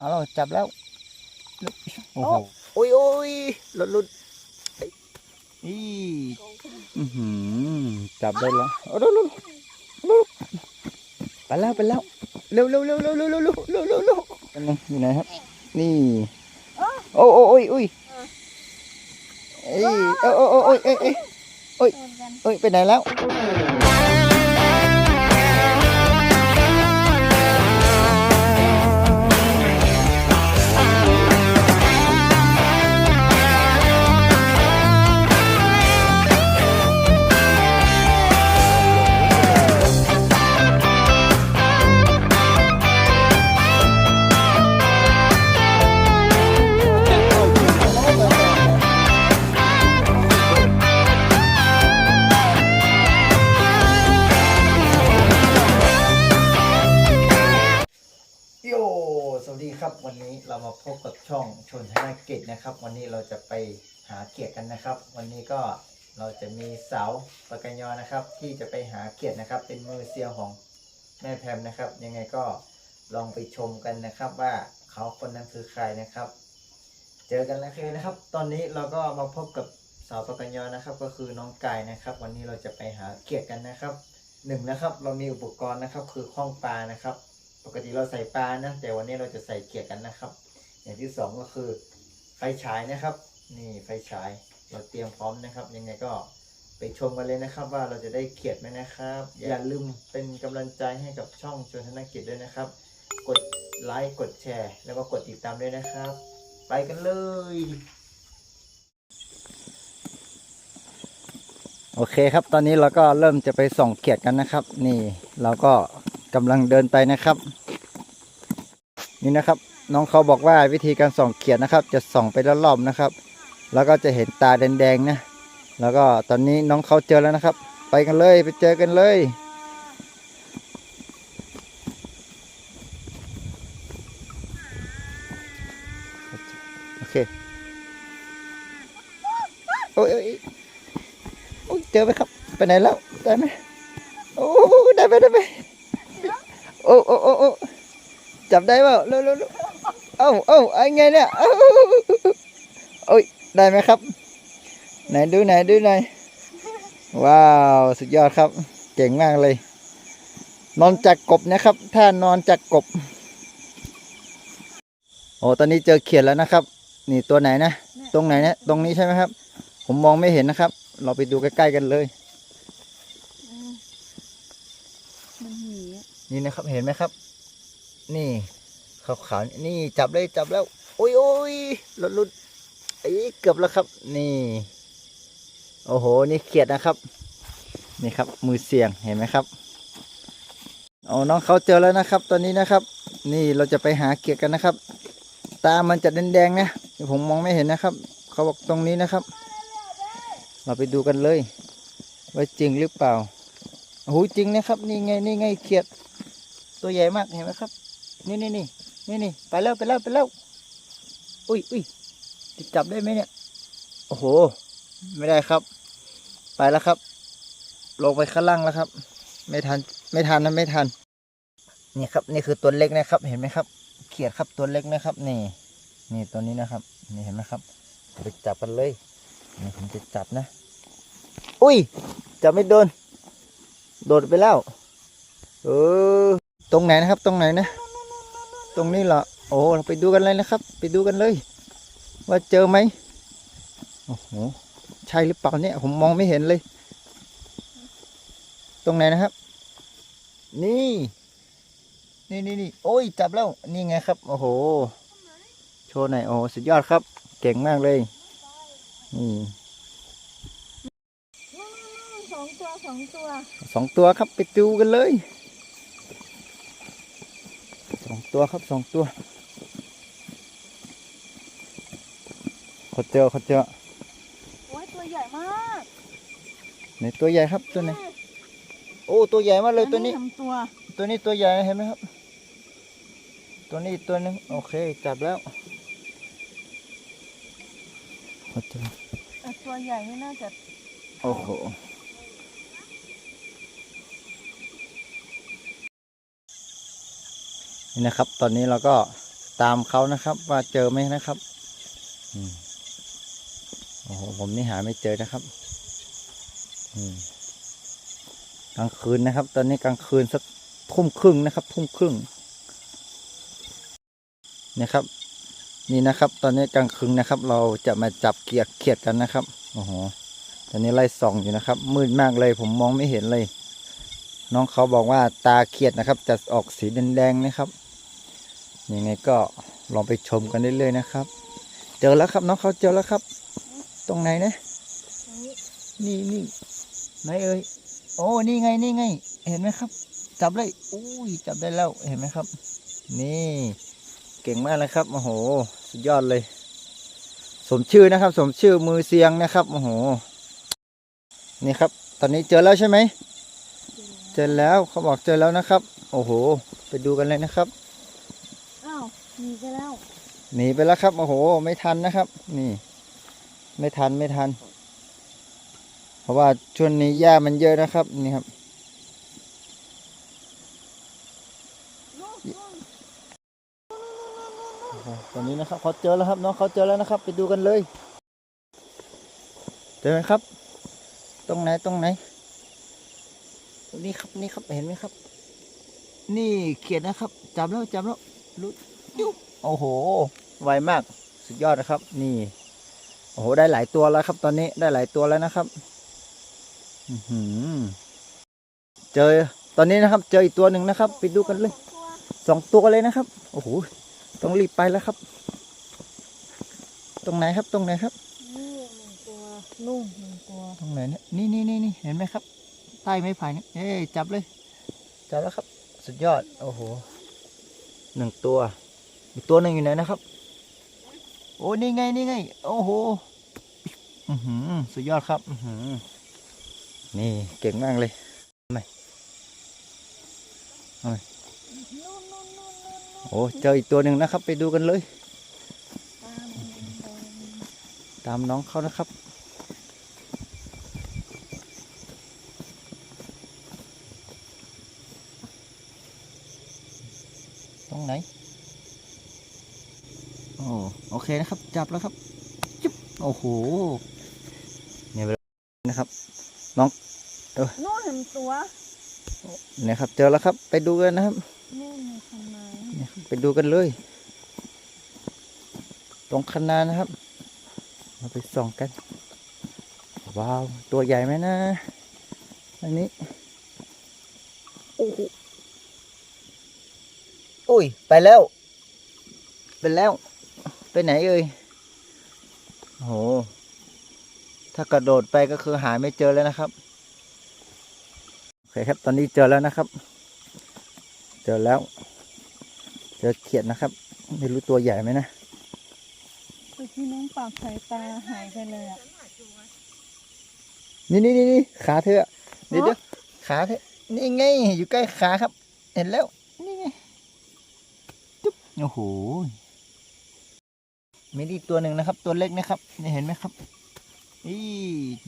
เอาเราจับแล้วโอ้โหโอ้ยโอ้ยหลุดหลุดเอ้ยนี่อื้อหือจับได้แล้วเอาเร็วเร็วเร็วไปแล้วไปแล้วเร็วเร็วเร็วเร็วเร็วเร็วเร็วเร็วเร็วเร็วเป็นไงอยู่ไหนครับ นี่โอ้โอ้โอ้ยโอ้ยเอ้ยโอ้โอ้โอ้โอ้ยเอ้ยเอ้ยโดนกันเอ้ยไปไหนแล้ว มีสาวปากกยอนะครับ ที่จะไปหาเกียรตินะครับ เป็นมือเซียวของแม่แพมนะครับ ยังไงก็ลองไปชมกันนะครับว่าเขาคนนั้นคือใครนะครับ เจอกันแล้วคือนะครับ ตอนนี้เราก็มาพบกับสาวปากกยอนะครับ ก็คือน้องกายนะครับ วันนี้เราจะไปหาเกียรติกันนะครับหนึ่งนะครับ เรามีอุปกรณ์นะครับ คือข้องปลานะครับ ปกติเราใส่ปลานะแต่วันนี้เราจะใส่เกียร์กันนะครับ อย่างที่สองก็คือไฟฉายนะครับ นี่ไฟฉายเราเตรียมพร้อมนะครับ ยังไงก็ ไปชมกันเลยนะครับ ว่าเราจะได้เกียรติไหมนะครับ อย่าลืมเป็นกำลังใจให้กับช่องชวนธนกิจด้วยนะครับ กดไลค์กดแชร์ แล้วก็กดติดตามด้วยนะครับ ไปกันเลย โอเคครับ ตอนนี้เราก็เริ่มจะไปส่องเกียรติกันนะครับ นี่เราก็กำลังเดินไปนะครับ นี่นะครับ น้องเขาบอกว่าวิธีการส่องเขียดนะครับ จะส่องไปรอบๆนะครับ แล้วก็จะเห็นตาแดงๆนะ แล้วก็ตอนนี้น้องเขาเจอแล้วนะครับ ไปกันเลยไปเจอกันเลย โอเค โอ้ยโอ้ยเจอไหมครับ ไปไหนแล้ว ได้ไหมโอ้ได้ไหมได้ไหมโอ้โอ้โอ้จับได้เปล่าเร็วเร็วเร็วเอ้าเอ้าไอ้ไงเนี่ยโอ้ยได้ไหมครับ ไหนดูไหนดูไหนอยว้าว สุดยอดครับ เก่งมากเลย นอนจากกบนะครับ ถ้านอนจากกบ โอ้ตอนนี้เจอเขียดแล้วนะครับ นี่ตัวไหนนะ ตรงไหนนะตรงนี้ใช่ไหมครับ ผมมองไม่เห็นนะครับ เราไปดูใกล้ๆกันเลยอืมมันหนีอะนี่นะครับเห็นไหมครับ นี่ขาวๆนี่จับเลยจับแล้วโอ้ยโอ้ยหลุดหลุดไอ้ยเกือบแล้วครับ นี่ โอ้โห นี่เขียดนะครับ นี่ครับ มือเสี่ยงเห็นไหมครับโอ้น้องเขาเจอแล้วนะครับ ตอนนี้นะครับ นี่เราจะไปหาเขียดกันนะครับ ตามันจะแดงๆนะผมมองไม่เห็นนะครับ เขาบอกตรงนี้นะครับ เราไปดูกันเลย ว่าจริงหรือเปล่าโอ้โหจริงนะครับ นี่ไงนี่ไงเขียด ตัวใหญ่มากเห็นไหมครับ นี่นี่นี่นี่นี่ไปแล้วไปแล้วไปแล้วอุ้ยอุ้ยจับได้ไหมเนี่ย โอ้โห ไม่ได้ครับ ไปแล้วครับ ลงไปข้างล่างแล้วครับ ไม่ทันไม่ทันนะไม่ทัน นี่ครับ นี่คือตัวเล็กนะครับ เห็นไหมครับ เขียดครับตัวเล็กนะครับ นี่ นี่ตัวนี้นะครับ นี่เห็นไหมครับไปจับกันเลยนี่ผมจะจับนะ อุ้ยจับไม่โดน โดดไปแล้ว เออ ตรงไหนนะครับ ตรงไหนนะ ตรงนี้เหรอ โอ้เราไปดูกันเลยนะครับ ไปดูกันเลย ว่าเจอไหมโอ้โห ใช่หรือเปล่าเนี่ย ผมมองไม่เห็นเลย ตรงไหนนะครับ นี่ นี่นี่นี่โอ้ย จับแล้ว นี่ไงครับ โอ้โห โชว์หน่อยโอ้โหสุดยอดครับ เก่งมากเลย นี่สองตัวสองตัว สองตัวครับ ไปดูกันเลย สองตัวครับสองตัวเขาเจอเขาเจอโอ้ย ตัวใหญ่มากไหนตัวใหญ่ครับตัวไหนโอ้ตัวใหญ่มากเลยตัวนี้ อัทำตัวตัวนี้ตัวใหญ่เห็นไหมครับ ตัวนี้อีกตัวหนึงโอเคจับแล้วเขาเจอแต่ตัวใหญ่นี่น่าจะโอ้โหนี่นะครับ ตอนนี้เราก็ตามเขานะครับ ว่าเจอไหมนะครับอืม โอ้โหผมนี่หาไม่เจอนะครับกลางคืนนะครับ ตอนนี้กลางคืนสักทุ่มครึ่งนะครับ ทุ่มครึ่งนะครับ นี่นะครับ ตอนนี้กลางคืนนะครับ เราจะมาจับเกียกเขียดกันนะครับโอ้โหตอนนี้ไล่ส่องอยู่นะครับ มืดมากเลยผมมองไม่เห็นเลย น้องเขาบอกว่าตาเขียดนะครับ จะออกสีแดงๆนะครับยังไงก็ลองไปชมกันได้เลยนะครับ เจอแล้วครับน้องเขาเจอแล้วครับ ตรงไหนนะอันนี้นี่นี่ไหนเอ่ยโอ้นี่ไงนี่ไง เห็นไหมครับ จับเลยอุ้ยจับได้แล้วเห็นไหมครับ นี่ เก่งมากเลยครับโอ้โห สุดยอดเลย สมชื่อนะครับ สมชื่อมือเสียงนะครับโอ้โหนี่ครับ ตอนนี้เจอแล้วใช่ไหมเจอแล้วเขาบอกเจอแล้วนะครับ โอ้โห ไปดูกันเลยนะครับอ้าวหนีไปแล้วหนีไปแล้วครับโอ้โห ไม่ทันนะครับ นี่ ไม่ทันไม่ทัน เพราะว่าช่วงนี้หญ้ามันเยอะนะครับนี่ครับตอนนี้นะครับเขาเจอแล้วครับน้องเขาเจอแล้วนะครับ ไปดูกันเลยเจอไหมครับ ตรงไหนตรงไหนนี่ครับนี่ครับเห็นไหมครับ นี่เขียนนะครับจับแล้วจับแล้วลุดจุ๊บโอ้โห ไวมาก สุดยอดนะครับ นี่ โอ้โหได้หลายตัวแล้วครับ ตอนนี้ได้หลายตัวแล้วนะครับอื้อหือเจอตอนนี้นะครับ เจออีกตัวหนึ่งนะครับไปดูกันเลยตัวสองตัวเลยนะครับ โอ้โหต้องรีบไปแล้วครับ ตรงไหนครับตรงไหนครับนี่หนึ่งตัวนุ่มหนึ่งตัวตรงไหนเนี่ยนี่นี่นี่นี่เห็นไหมครับ ใต้ไม้ไผ่เนี่ยเอ้ยจับเลย จับแล้วครับ สุดยอด โอ้โหหนึ่งตัว อีกตัวหนึ่งอยู่ไหนนะครับ โอ้นี่ไงนี่ไง โอ้โหสุดยอดครับนี่เก่งมากเลยนู่นนู่นนู่นนู่นนู่นโอ้เจออีกตัวหนึ่งนะครับ ไปดูกันเลย ตามน้องเขานะครับ ตรงไหน โอ้โอเค นะครับ จับแล้วครับจุ๊บโอ้โหเนี่ยเวลานะครับนู่นเห็นตัวเนี่ยครับ เจอแล้วครับ ไปดูกันนะครับนู่นมีทำไมเนี่ยครับไปดูกันเลย ตรงคันนานะครับ มาไปส่องกัน ว้าว ตัวใหญ่ไหมนะอันนี้โอ้โหอุ้ย ไปแล้ว ไปแล้ว ไปไหนเอ่ยโอ้โห ถ้ากระโดดไปก็คือหาไม่เจอแล้วนะครับ โอเคครับ ตอนนี้เจอแล้วนะครับ เจอแล้ว เจอเขียดนะครับ ไม่รู้ตัวใหญ่ไหมนะไปที่น้องปากสายตาหายไปเลยอะ นี่นี่นี่นี่ขาเธออะเดี๋ยวอ๋อเดี๋ยวขาเธอ นี่ไง อยู่ใกล้ขาครับ เห็นแล้ว นี่ไง จุ๊บ โอ้โห มีอีกตัวหนึ่งนะครับ ตัวเล็กนะครับนี่เห็นไหมครับนี่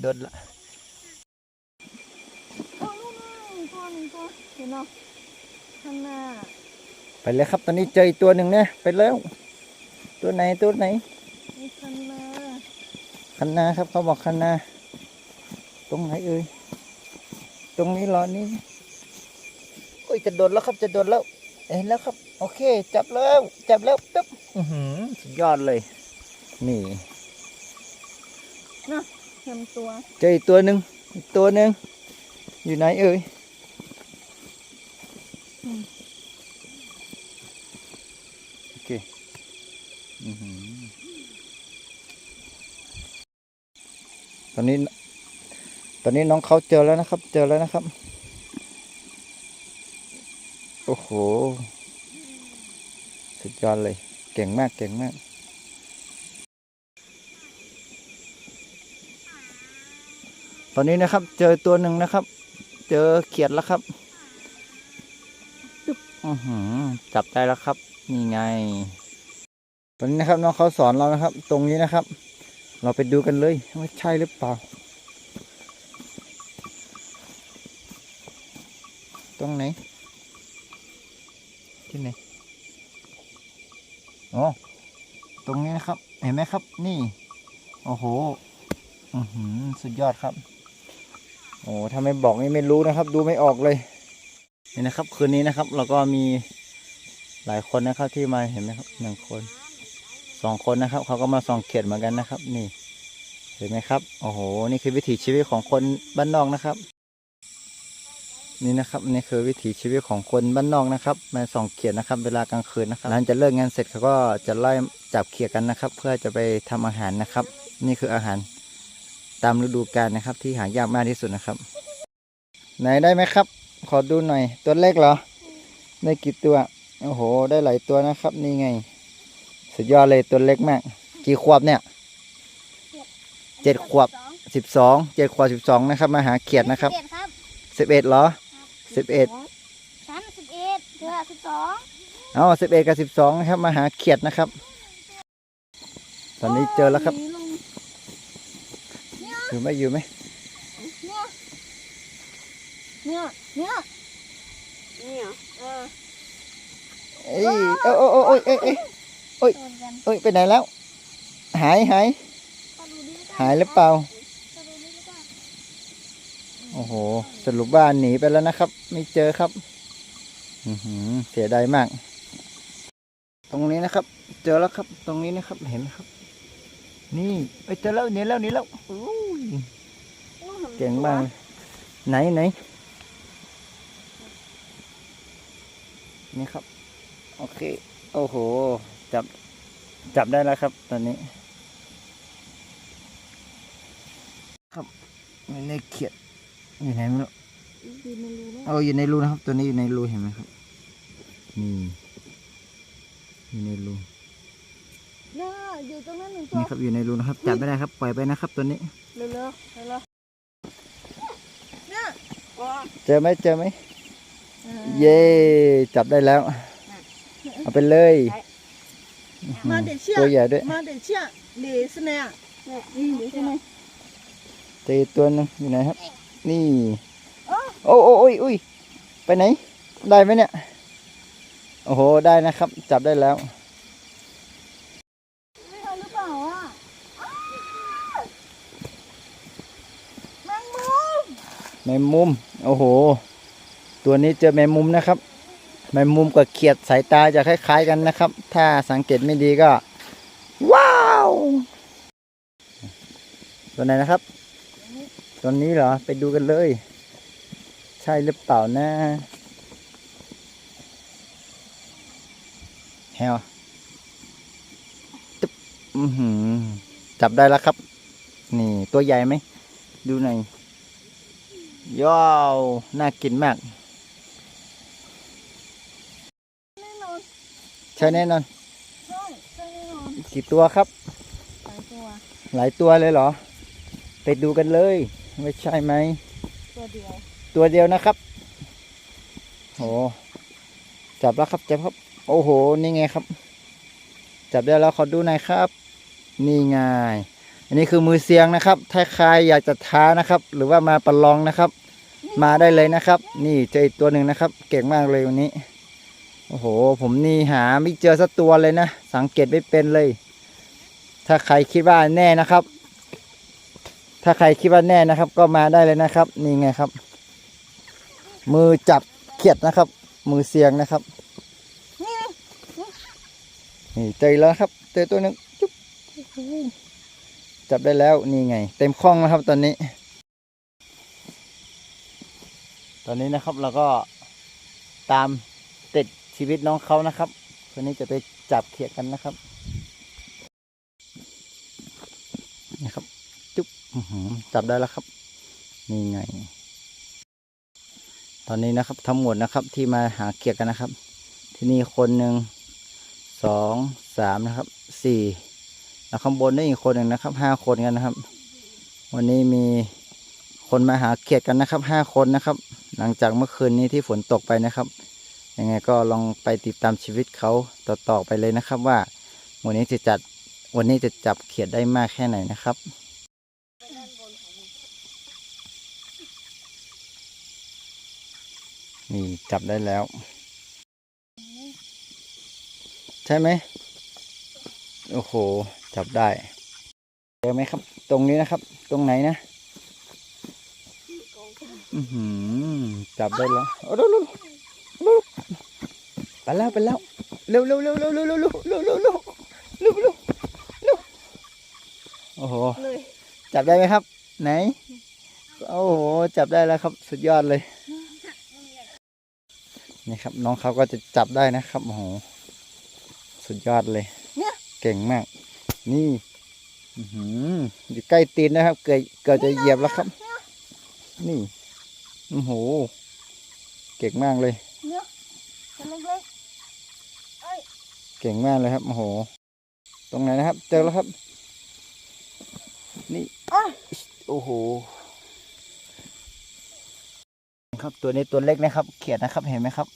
โดดละไปเลยครับ ตอนนี้เจออีกตัวหนึ่งเนะไปแล้ว ตัวไหนตัวไหนมีข้างหน้าคันนาครับเขาบอกคันนาตรงไหนเอ่ยตรงนี้หรอนี่โอ้ยจะโดดแล้วครับจะโดดแล้วเห็นแล้วครับ โอเค จับแล้วจับแล้วปึ๊บอือหือสุดยอดเลย นี่เห็นตัว เจออีกตัวหนึ่งอีกตัวหนึ่งอยู่ไหนเอ่ยโอเคอื้อหือตอนนี้ ตอนนี้น้องเขาเจอแล้วนะครับ เจอแล้วนะครับ โอ้โห สุดยอดเลย เก่งมากเก่งมาก ตอนนี้นะครับ เจอตัวหนึ่งนะครับ เจอเขียดแล้วครับอือหือจับได้แล้วครับ นี่ไง ตอนนี้นะครับน้องเขาสอนเรานะครับ ตรงนี้นะครับ เราไปดูกันเลยว่าใช่หรือเปล่า ตรงไหนที่ไหน โอ้ตรงนี้นะครับ เห็นไหมครับ นี่ โอ้โหอือหือสุดยอดครับโอ้ถ้าไม่บอกนี่ไม่รู้นะครับ ดูไม่ออกเลยนี่นะครับ คืนนี้นะครับ เราก็มีหลายคนนะครับที่มาเห็นไหมครับหนึ่งคนสองคนนะครับเขาก็มาส่องเขียดเหมือนกันนะครับ นี่ เห็นไหมครับ โอ้โห นี่คือวิถีชีวิตของคนบ้านนอกนะครับ นี่นะครับนี่คือวิถีชีวิตของคนบ้านนอกนะครับมาส่องเขียดนะครับ เวลากลางคืนนะครับหลังจากเลิกงานเสร็จเขาก็จะไล่จับเขียดกันนะครับ เพื่อจะไปทำอาหารนะครับ นี่คืออาหารตามฤดูกาลนะครับ ที่หายากมากที่สุดนะครับ ไหนได้ไหมครับ ขอดูหน่อย ตัวเล็กเหรอ ได้กี่ตัวโอ้โห ได้หลายตัวนะครับ นี่ไง สุดยอดเลยตัวเล็กมาก กี่ขวบเนี่ยเจ็ดขวบสิบสองเจ็ดขวบสิบสองนะครับ มาหาเขียดนะครับสิเอ็ดครับสิบเอ็ดเหรอ สิบเอ็ดฉันสิบเอ็ดเธอสิบสองเอาสิบเอ็ดกับสิบสองนะครับมาหาเขียดนะครับ ตอนนี้เจอแล้วครับ อยู่ไหมอยู่ไหมเนี่ยเนี่ยเนี่ยเออเอ้ยเอ้ยโอ้ยโอ้ยเอ้ยเอ้ยโดนกันเอ้ยไปไหนแล้ว หายหายตะลุดีก็ได้หายหรือเปล่าตะลุดีก็ได้ โอ้โห สรุปว่าหนีไปแล้วนะครับ ไม่เจอครับอือเสียดายมาก ตรงนี้นะครับ เจอแล้วครับ ตรงนี้นะครับ เห็นไหมครับ นี่ไปเจอแล้วหนีแล้วนี่แล้วอู้ยเก่งมาก ไหนไหนนี่ครับ โอเค โอ้โห จับ จับได้แล้วครับ ตอนนี้ ครับในเขียด อยู่ไหนไม่รู้ดีไม่รู้นะเอาอยู่ในรูนะครับ ตัวนี้อยู่ในรูเห็นไหมครับ นี่อยู่ในรูเนี่ยอยู่ตรงนั้นหนึ่งตัวนี่ครับอยู่ในรูนะครับจับไม่ได้ครับปล่อยไปนะครับ ตัวนี้เร็วเร็วเร็วเร็วเนี่ยว้าเจอไหมเจอไหมเย่จับได้แล้ว เอาไปเลยอื้อหือมาเดี๋ยวเชื่อตัวใหญ่ด้วยมาเดี๋ยวเชื่อเดี๋ยวสเนี่ยเนี่ยอืมเดี๋ยวใช่ไหมเจอตัวหนึงอยู่ไหนครับ นี่โอ้โอ้โอ้ยอุ้ยไปไหน ได้ไหมเนี่ย โอ้โห ได้นะครับ จับได้แล้วไม่เอาหรือเปล่าอะอ้าวแมงมุมแมงมุม โอ้โห ตัวนี้เจอแมงมุมนะครับ แมงมุมกับเขียดสายตาจะคล้าย ๆ กันนะครับ ถ้าสังเกตไม่ดีก็ ว้าว ตัวไหนนะครับ ตัวนี้เหรอ ไปดูกันเลย ใช่หรือเปล่านะแฮวตึ๊บอือหือจับได้แล้วครับ นี่ตัวใหญ่ไหม ดูหน่อยย้าวน่ากินมากแน่นอนใช่แน่นอนใช่ใช่แน่นอนกี่ตัวครับสายตัวหลายตัวเลยเหรอ ไปดูกันเลย ไม่ใช่ไหม ตัวเดียว ตัวเดียวนะครับโหจับแล้วครับจับครับ โอ้โห นี่ไงครับ จับได้แล้วขอดูหน่อยครับ นี่ไง อันนี้คือมือเสียงนะครับ ถ้าใครอยากจะท้านะครับ หรือว่ามาประลองนะครับ มาได้เลยนะครับ นี่เจออีกตัวหนึ่งนะครับ เก่งมากเลยวันนี้ โอ้โห ผมนี่หาไม่เจอสักตัวเลยนะ สังเกตไม่เป็นเลย ถ้าใครคิดว่าแน่นะครับ ถ้าใครคิดว่าแน่นะครับ ก็มาได้เลยนะครับ นี่ไงครับ มือจับเขียดนะครับ มือเสียงนะครับนี่เจอแล้วครับ เจอตัวหนึงจุ๊บจับได้แล้วนี่ไง เต็มคล่องแล้วครับตอนนี้ ตอนนี้นะครับเราก็ตามติดชีวิตน้องเขานะครับคนนี้จะไปจับเขียดกันนะครับ จับได้แล้วครับ นี่ไง ตอนนี้นะครับ ทั้งหมดนะครับ ที่มาหาเขียดกันนะครับ ที่นี่คนหนึ่งสองสามนะครับสี่แล้วข้างบนได้อีกคนหนึ่งนะครับห้าคนกันนะครับ วันนี้มีคนมาหาเขียดกันนะครับห้าคนนะครับ หลังจากเมื่อคืนนี้ที่ฝนตกไปนะครับยังไงก็ลองไปติดตามชีวิตเขาต่อๆไปเลยนะครับว่า วันนี้จะจัดวันนี้จะจับเขียดได้มากแค่ไหนนะครับ นี่จับได้แล้ว ใช่ไหมโอ้โห จับได้เจอไหมครับ ตรงนี้นะครับ ตรงไหนนะอือหือจับได้แล้วโอ้เร็วเร็วเร็วไปแล้วไปแล้วเร็วเร็วเร็วเร็วเร็วเร็วเร็วเร็วเร็วเร็วเร็วเร็วเร็วโอ้โหเลยจับได้ไหมครับ ไหน โอ้โห จับได้แล้วครับ สุดยอดเลย นี่ครับ น้องเขาก็จะจับได้นะครับโอ้โหสุดยอดเลยเก่งมาก นี่อือหืออยู่ใกล้ตีนนะครับ เกิดเกิดจะเหยียบแล้วครับ นี่โอ้โหเก่งมากเลยตัวเล็กเก่งมากเลยครับโอ้โห ตรงไหนนะครับ เจอแล้วครับ นี่โอ้โห ครับตัวนี้ตัวเล็กนะครับ เขียดนะครับเห็นไหมครับ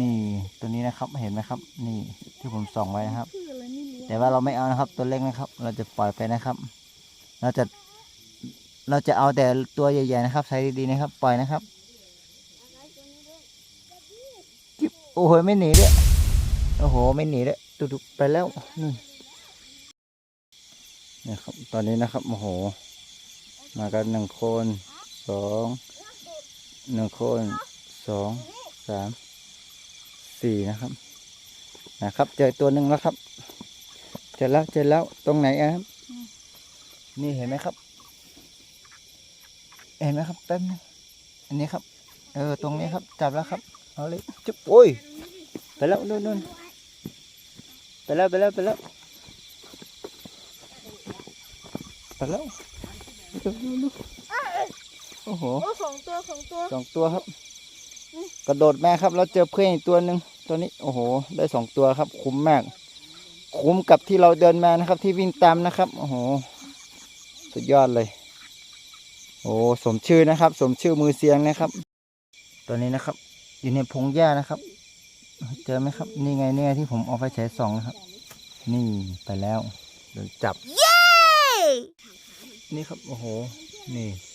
นี่ตัวนี้นะครับเห็นไหมครับ นี่ที่ผมส่องไว้นะครับ แต่ว่าเราไม่เอานะครับ ตัวเล็กนะครับ เราจะปล่อยไปนะครับ เราจะ เราจะเอาแต่ตัวใหญ่ๆนะครับใช้ดีๆนะครับ ปล่อยนะครับโอ้โหไม่หนีด้วยโอ้โหไม่หนีด้วยตุกๆไปแล้วนี่นี่ครับ ตอนนี้นะครับโอ้โห มากันหนึ่งคนสอง หนึ่งคนสองสามสี่นะครับ นะครับ เจอตัวหนึ่งแล้วครับ เจอแล้วเจอแล้วตรงไหนครับนี่เห็นไหมครับ เห็นไหมครับแป๊บนึงอันนี้ครับ เออตรงนี้ครับ จับแล้วครับเอาเลยจุ๊บโอ้ยไปแล้วนู่นนู่นไปแล้วไปแล้วไปแล้วไปแล้วดูดูดู โอ้โหโอ้สองตัวสองตัวสองตัวครับ กระโดดแม่ครับ แล้วเจอเพื่อนอีกตัวหนึ่งตัวนี้โอ้โห ได้สองตัวครับ คุ้มมาก คุ้มกับที่เราเดินมานะครับ ที่วิ่งตามนะครับโอ้โห สุดยอดเลย โอ้สมชื่อนะครับ สมชื่อมือเสียงนะครับ ตัวนี้นะครับ อยู่ในพงหญ้านะครับ เจอไหมครับ นี่ไงนี่ไงที่ผมเอาไฟฉายส่องนะครับ นี่ไปแล้วเดี๋ยวจับ นี่ครับ โอ้โห นี่จุ๊บนี่อื้อหือ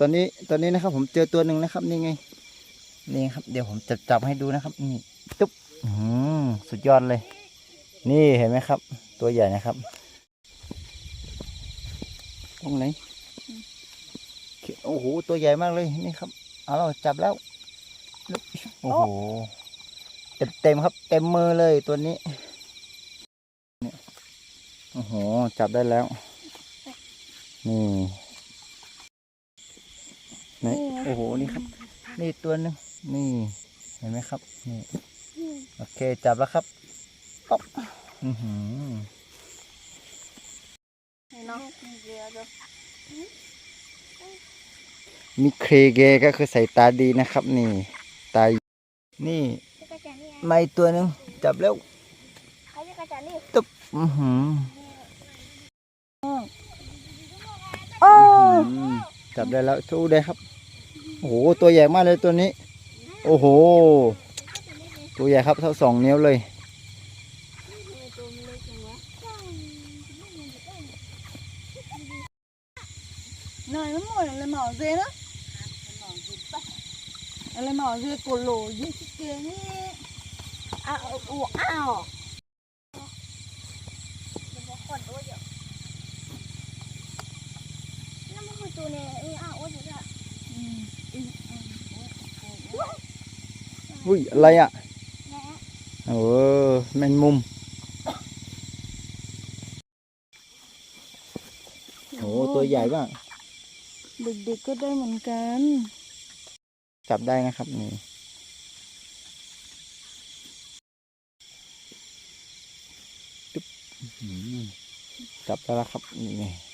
ตอนนี้ตอนนี้นะครับ ผมเจอตัวหนึ่งนะครับ นี่ไง นี่ครับ เดี๋ยวผมจะจับให้ดูนะครับ นี่จุ๊บสุดยอดเลย นี่เห็นไหมครับ ตัวใหญ่นะครับ ตรงไหนโอ้โห ตัวใหญ่มากเลย นี่ครับ เอาเราจับแล้ว โอ้โห เต็มเต็มครับ เต็มมือเลยตัวนี้ อ้โห จับได้แล้ว นี่นี่โอ้โห นี่ครับ นี่ตัวหนึง นี่ เห็นไหมครับ นี่ โอเค จับแล้วครับป๊อกอือหือเห็นเนาะเดี๋ยวเดี๋ยวมีเครเกก็คือใส่ตาดีนะครับ นี่ ตา นี่กระจายนี่ไงไม่ตัวหนึง จับแล้วเขาจะกระจายนี่ตุ๊บอือหือ โอ้อืมจับได้แล้วสู้ได้ครับ โอ้โห ตัวใหญ่มากเลยตัวนี้ โอ้โห ตัวใหญ่ครับเท่าสองนิ้วเลยหน่อยมันหมดเลยหมอเซนะ วุ้ยอะไรอะโอ้แมงมุมโอ้ตัวใหญ่บ้างเด็กๆก็ได้เหมือนกัน จับได้นะครับนี่จับได้แล้วครับนี่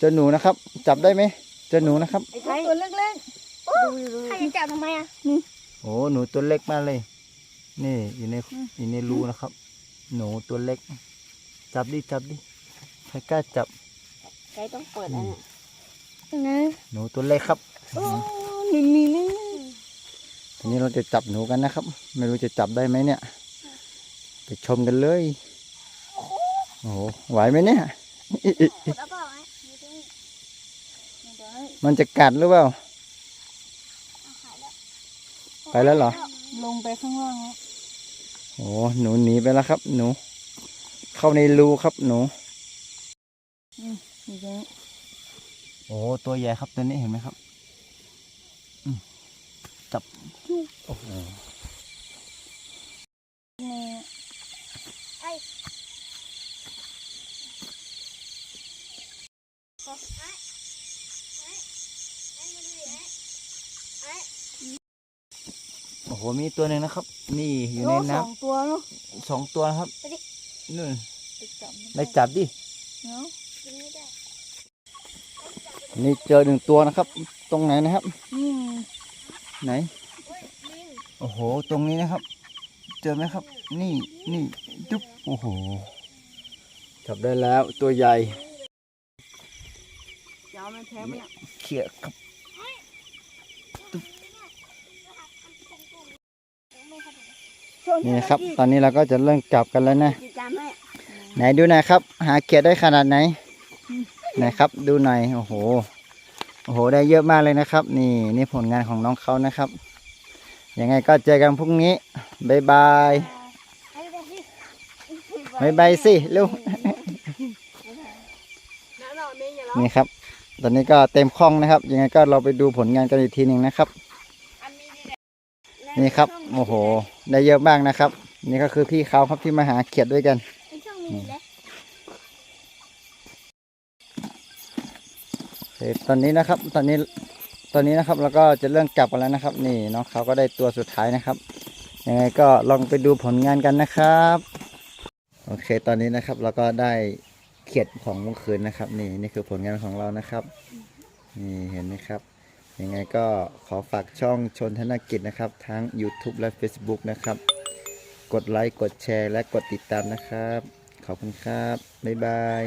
เจอหนูนะครับ จับได้ไหมเจอหนูนะครับไอ้ไอ้ไทยตัวเล็กใครจะจับทำไมอะโอ้หนูตัวเล็กมากเลย นี่อยู่ในอยู่ในรูนะครับ หนูตัวเล็ก จับดิจับดิใครกล้าจับไก่ต้องเปิดแล้วเนี่ยๆไงหนูตัวเล็กครับโอ้มีมีนี่ทีนี้เราจะจับหนูกันนะครับ ไม่รู้จะจับได้ไหมเนี่ย ไปชมกันเลย โอ้โหไหวไหมเนี่ย หมดแล้วเปล่าไอ้ไม่ได้ ไม่ได้มันจะกัดหรือเปล่าเอาขายแล้วไปแล้วเหรอ ลงไปข้างล่างแล้วโอ้หนูหนีไปแล้วครับ หนู เข้าในรูครับหนูอยู่ตรงนี้โอ้ตัวใหญ่ครับตัวนี้เห็นไหมครับอืมจับโอ้โหนี่ไอ้ขอไอ้ไอ้ไอ้มาดูดิไอ้ไอ้ โอ้โหมีตัวหนึ่งนะครับ นี่อยู่โลในสน้องตัวเนาะำสองตัวนะครับนู่นไปจับมันได้จับดิ เนาะกินไม่ได้นี่เจอหนึ่งตัวนะครับ ตรงไหนนะครับ อืมไหน เฮ้ยลิงโอ้โห ตรงนี้นะครับ เจอไหมครับ นี่นี่จุ๊บโอ้โหจับได้แล้วตัวใหญ่ ยาวไม่แพ้เนี่ยเขี่ยครับ นี่นะครับ ตอนนี้เราก็จะเริ่มจับกันแล้วนะจิตจำให้ไหนดูหน่อยครับ หาเขียดได้ขนาดไหน ไหนครับ ดูหน่อย โอ้โห โอ้โห ได้เยอะมากเลยนะครับ นี่นี่ผลงานของน้องเขานะครับ ยังไงก็เจอกันพรุ่งนี้บายบายให้ไปสิบายบายสิเร็วน้าหน่อเมย์อย่าร้องนี่ครับ ตอนนี้ก็เต็มคล่องนะครับ ยังไงก็เราไปดูผลงานกันอีกทีหนึ่งนะครับอันนี้นี่แหละนี่ครับ โอ้โห ได้เยอะมากนะครับ นี่ก็คือพี่เขาครับที่มาหาเขียดด้วยกัน ในช่องมีเลยโอเคตอนนี้นะครับ ตอนนี้ ตอนนี้นะครับเราก็จะเริ่มจับกันแล้วนะครับ นี่น้องเขาก็ได้ตัวสุดท้ายนะครับ ยังไงก็ลองไปดูผลงานกันนะครับ โอเค ตอนนี้นะครับเราก็ได้เขียดของเมื่อคืนนะครับ นี่นี่คือผลงานของเรานะครับ นี่เห็นไหมครับ ยังไงก็ขอฝากช่องชนธนกิจนะครับ ทั้ง YouTube และ Facebook นะครับ กดไลค์ กดแชร์ และกดติดตามนะครับ ขอบคุณครับ บ๊ายบาย